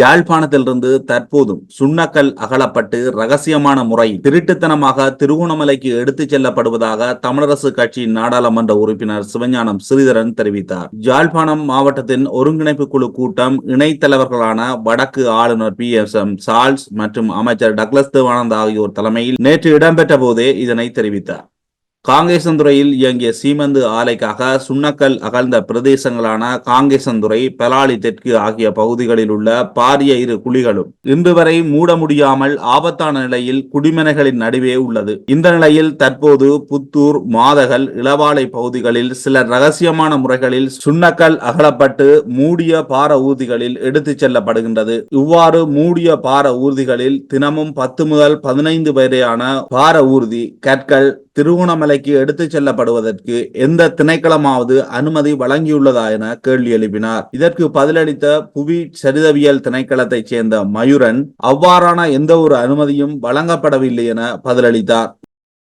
யாழ்ப்பாணத்திலிருந்து தற்போதும் சுண்ணக்கல் அகலப்பட்டு ரகசியமான முறை திருட்டுத்தனமாக திருகோணமலைக்கு எடுத்துச் செல்லப்படுவதாக தமிழரசு கட்சியின் நாடாளுமன்ற உறுப்பினர் சிவஞானம் ஸ்ரீதரன் தெரிவித்தார். யாழ்ப்பாணம் மாவட்டத்தின் ஒருங்கிணைப்பு குழு கூட்டம் இணைத்தலைவர்களான வடக்கு ஆளுநர் பி எஸ் எம் சால்ஸ் மற்றும் அமைச்சர் டக்ளஸ் தேவானந்த் ஆகியோர் தலைமையில் நேற்று இடம்பெற்ற போதே இதனை தெரிவித்தார். காங்கேசந்துறையில் இயங்கிய சீமந்து ஆலைக்காக சுண்ணக்கல் அகழ்ந்த பிரதேசங்களான காங்கேசந்துறை பலாலி தெற்கு ஆகிய பகுதிகளில் உள்ள பாரிய இரு குழிகளும் இன்று வரை மூட முடியாமல் ஆபத்தான நிலையில் குடிமனைகளின் நடுவே உள்ளது. இந்த நிலையில் தற்போது புத்தூர் மாதகல் இளவாலை பகுதிகளில் சில ரகசியமான முறைகளில் சுண்ணக்கல் அகலப்பட்டு மூடிய பார ஊர்திகளில் எடுத்துச் செல்லப்படுகின்றது. இவ்வாறு மூடிய பார ஊர்திகளில் தினமும் பத்து முதல் பதினைந்து வரையான பார ஊர்தி கற்கள் திருகோணமலைக்கு எடுத்துச் செல்லப்படுவதற்கு எந்த திணைக்களமாவது அனுமதி வழங்கியுள்ளதா என கேள்வி எழுப்பினார். இதற்கு பதிலளித்த புவி சரிதவியல் திணைக்களத்தைச் சேர்ந்த மயூரன் அவ்வாறான எந்த ஒரு அனுமதியும் வழங்கப்படவில்லை என பதிலளித்தார்.